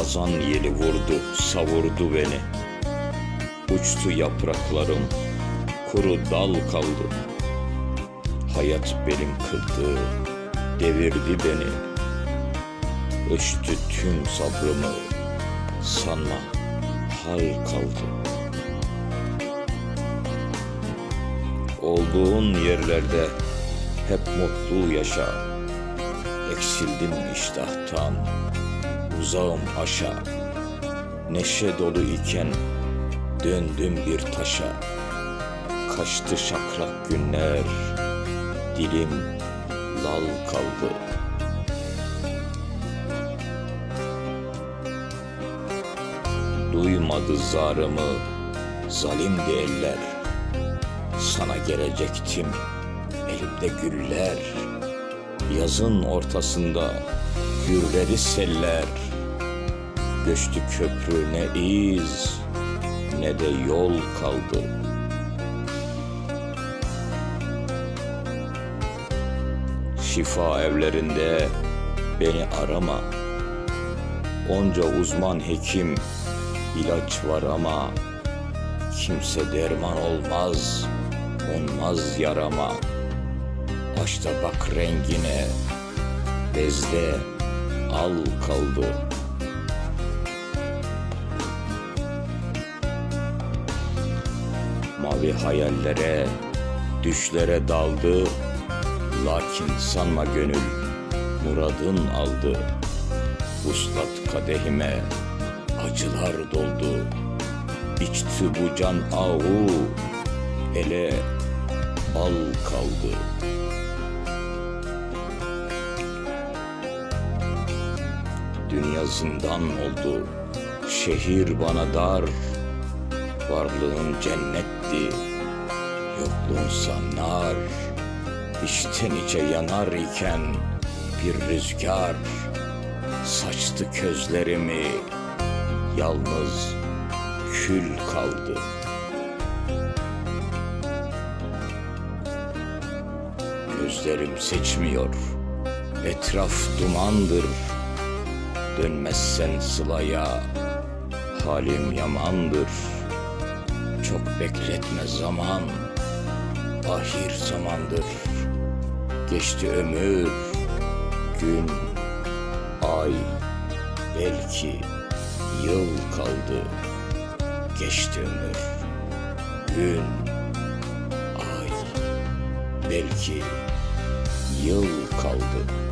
Hazan yeli vurdu, savurdu beni. Uçtu yapraklarım, kuru dal kaldı. Hayat benim kırdı, devirdi beni. Ölçtü tüm sabrımı, sanma hal kaldı. Olduğun yerlerde hep mutlu yaşa. Eksildim iştahtan, uzağım aşağı. Neşe dolu iken döndüm bir taşa. Kaçtı şakrak günler, dilim lal kaldı. Duymadı zarımı, zalimdi eller. Sana gelecektim, elimde güller. Yazın ortasında gürleri seller. Göçtü köprü ne iz ne de yol kaldı. Şifa evlerinde beni arama. Onca uzman hekim ilaç var ama kimse derman olmaz, olmaz yarama. Başta bak rengine, bezde al kaldı. Mavi hayallere, düşlere daldı. Lakin sanma gönül, muradın aldı. Vuslat kadehime, acılar doldu. İçti bu can ahu, ele bal kaldı. Dünya zindan oldu, şehir bana dar. Varlığın cennetti, yokluğunsa nar. İçten içe yanar iken bir rüzgar saçtı közlerimi, yalnız kül kaldı. Gözlerim seçmiyor, etraf dumandır. Dönmezsen sılaya, halim yamandır. Çok bekletme zaman, ahir zamandır. Geçti ömür, gün, ay, belki yıl kaldı. Geçti ömür, gün, ay, belki yıl kaldı.